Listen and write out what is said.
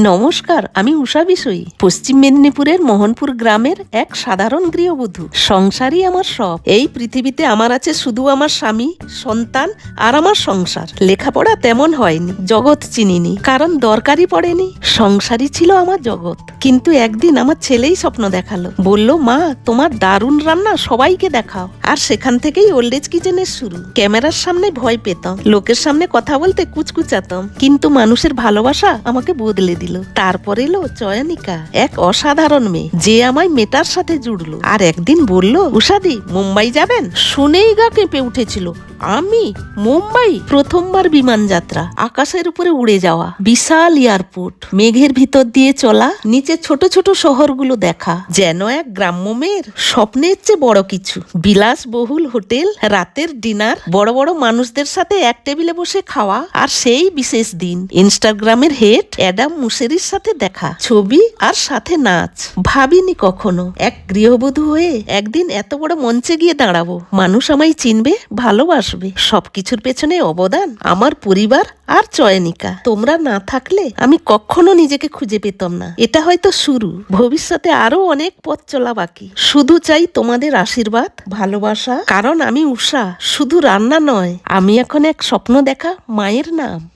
নমস্কার, আমি উষা বিষয়ী। পশ্চিম মেদিনীপুরের মোহনপুর গ্রামের এক সাধারণ গৃহবধূ। সংসারই আমার সব। এই পৃথিবীতে আমার আছে শুধু আমার স্বামী, সন্তান আর আমার সংসার। লেখাপড়া তেমন হয়নি, জগৎ চিনিনি, কারণ দরকারই পড়েনি। সংসারই ছিল আমার জগৎ। কিন্তু একদিন আমার ছেলেই স্বপ্ন দেখাল। বলল, মা, তোমার দারুণ রান্না সবাইকে দেখাও। আর সেখান থেকেই ওল্ড এজ কিচেনের শুরু। ক্যামেরার সামনে ভয় পেতাম। লোকের সামনে কথা বলতে কুচকুচাতাম। কিন্তু মানুষের ভালোবাসা আমাকে বদলে দিল। তারপর এলো চয়নিকা, এক অসাধারণ মেয়ে। যে আমায় মেটার সাথে জুড়লো। আর একদিন বলল, উষাদি, মুম্বাই যাবেন? শুনেই গা কেঁপে উঠেছিল। আমি, মুম্বাই, প্রথমবার বিমান যাত্রা, আকাশের উপরে উড়ে যাওয়া, বিশাল এয়ারপোর্ট, মেঘের ভিতর দিয়ে চলা, নিচে ছোট ছোট শহরগুলো দেখা, যেন এক গ্রাম্য মেয়ের স্বপ্নের চেয়ে বড় কিছু। বিলাসবহুল হোটেল, রাতের ডিনার, বড় বড় মানুষদের সাথে এক টেবিলে বসে খাওয়া, আর সেই বিশেষ দিন। ইনস্টাগ্রামের হেড অ্যাডাম মুসেরির সাথে দেখা, ছবি আর সাথে নাচ। ভাবিনি কখনো এক গৃহবধূ হয়ে একদিন এত বড় মঞ্চে গিয়ে দাঁড়াবো। মানুষ আমায় চিনবে ভালোবাসবে সবকিছুর পেছনে অবদান আমার পরিবার আর চয়নিকা। তোমরা না থাকলে আমি কখনো নিজেকে খুঁজে পেতাম না। এটা হয়তো শুরু। ভবিষ্যতে আরও অনেক পথ চলা বাকি। শুধু চাই তোমাদের আশীর্বাদ, ভালোবাসা। কারণ আমি উষা। শুধু রান্না নয়, আমি এখন এক স্বপ্ন দেখা মায়ের নাম।